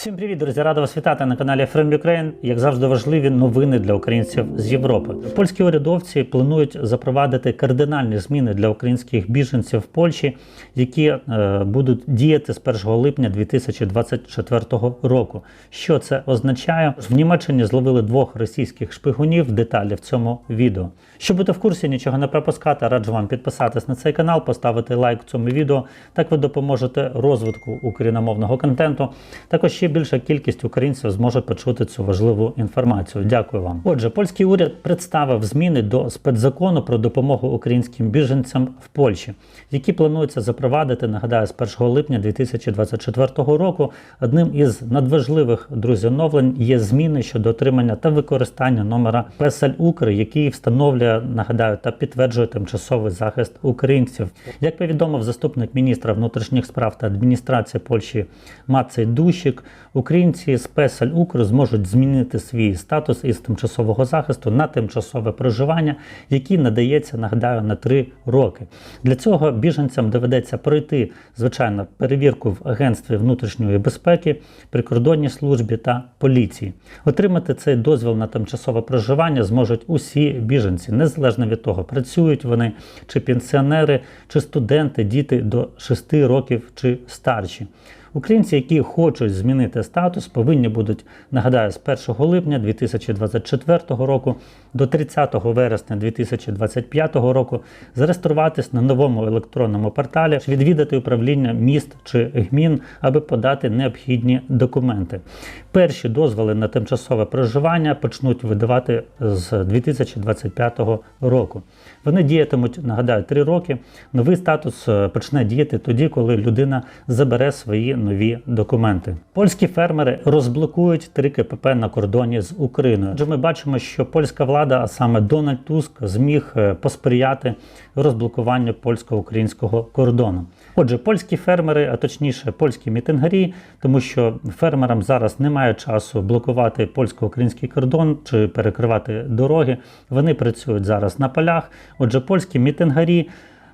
Всім привіт, друзі! Радий вас вітати на каналі From Ukraine. Як завжди, важливі новини для українців з Європи. Польські урядовці планують запровадити кардинальні зміни для українських біженців в Польщі, які е, будуть діяти з 1 липня 2024 року. Що це означає? В Німеччині зловили двох російських шпигунів. Деталі в цьому відео. Щоб бути в курсі, нічого не пропускати, раджу вам підписатись на цей канал, поставити лайк цьому відео. Так ви допоможете розвитку україномовного контенту. Також ще більша кількість українців зможе почути цю важливу інформацію. Дякую вам. Отже, польський уряд представив зміни до спецзакону про допомогу українським біженцям в Польщі, які планується запровадити. Нагадаю, з 1 липня 2024 року. Одним із надважливих друзі оновлень є зміни щодо отримання та використання номера Песель Укр, який встановлює, нагадаю, та підтверджує тимчасовий захист українців. Як повідомив заступник міністра внутрішніх справ та адміністрації Польщі Мацей Дущик, українці з Песель Укр зможуть змінити свій статус із тимчасового захисту на тимчасове проживання, який надається, нагадаю, на три роки. Для цього біженцям доведеться пройти звичайно перевірку в агентстві внутрішньої безпеки, прикордонній службі та поліції. Отримати цей дозвіл на тимчасове проживання зможуть усі біженці, незалежно від того, працюють вони чи пенсіонери, чи студенти, діти до 6 років чи старші. Українці, які хочуть змінити статус, повинні будуть, нагадаю, з 1 липня 2024 року до 30 вересня 2025 року зареєструватись на новому електронному порталі, відвідати управління міст чи гмін, аби подати необхідні документи. Перші дозволи на тимчасове проживання почнуть видавати з 2025 року. Вони діятимуть, нагадаю, 3 роки. Новий статус е, почне діяти тоді, коли людина забере свої нові документи. Польські фермери розблокують 3 КПП на кордоні з Україною. Адже ми бачимо, що польська влада, а саме Дональд Туск, зміг е, посприяти розблокуванню польсько-українського кордону. Отже, польські фермери, а точніше польські мітингарі, тому що фермерам зараз немає часу блокувати польсько-український кордон чи перекривати дороги. Вони працюють зараз на полях. Отже, польські мітингарі.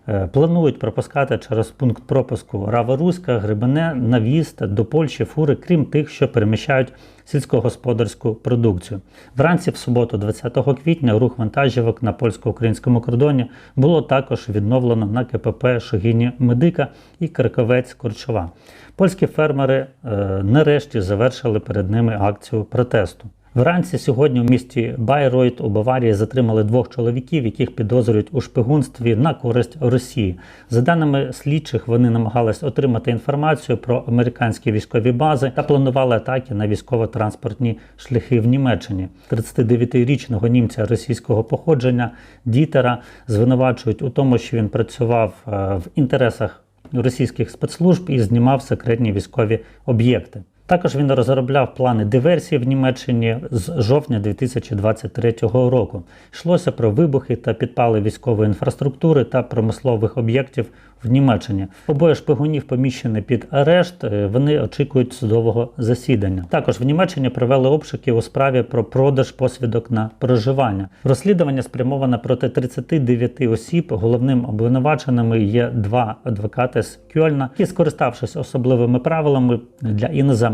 Е, Планують пропускати через пункт пропуску Рава-Руська, Грибене на до Польщі фури, крім тих, що переміщають сільськогосподарську продукцію. Вранці в суботу, 20 квітня, рух вантажівок на польсько-українському кордоні було також відновлено на КПП Шогіні Медика і Краковець Корчова. Польські фермери е, нарешті завершили перед ними акцію протесту. Вранці сьогодні у місті Байройт у Баварії затримали двох чоловіків, яких підозрюють у шпигунстві на користь Росії. За даними слідчих, вони намагались отримати інформацію про американські військові бази та планували атаки на військово-транспортні шляхи в Німеччині. 39-річного німця російського походження Дітера звинувачують у тому, що він працював е, в інтересах російських спецслужб і знімав секретні військові об'єкти. Також він розробляв плани диверсії в Німеччині з жовтня 2023 року. Йшлося про вибухи та підпали військової інфраструктури та промислових об'єктів в Німеччині. Обоє шпигунів поміщені під арешт. е, Вони очікують судового засідання. Також в Німеччині провели обшуки у справі про продаж посвідок на проживання. Розслідування спрямоване проти 39 осіб. Головним обвинуваченими є два адвокати з Кьольна, які, скориставшись особливими правилами для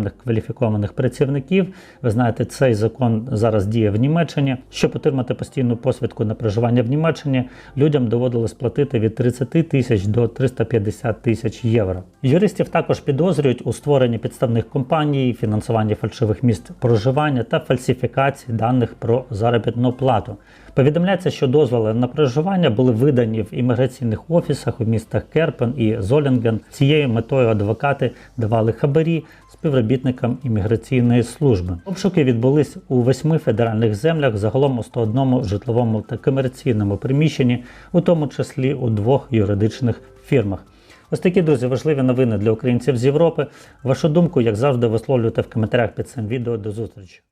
іноземних кваліфікованих працівників, ви знаєте, цей закон зараз діє в Німеччині. Щоб отримати постійну посвідку на проживання в Німеччині, людям доводилось платити від 30 тисяч до 350 тисяч євро. Юристів також підозрюють у створенні підставних компаній, фінансуванні фальшивих місць проживання та фальсифікації даних про заробітну плату. Повідомляється, що дозволи на проживання були видані в імміграційних офісах у містах Керпен і Золінген. Цією метою адвокати давали хабарі співробітникам імміграційної служби. Обшуки відбулись у восьми федеральних землях, загалом у 101 житловому та комерційному приміщенні, у тому числі у двох юридичних фірмах. Ось такі друзі важливі новини для українців з Європи. Вашу думку, як завжди, висловлюйте в коментарях під цим відео. До зустрічі.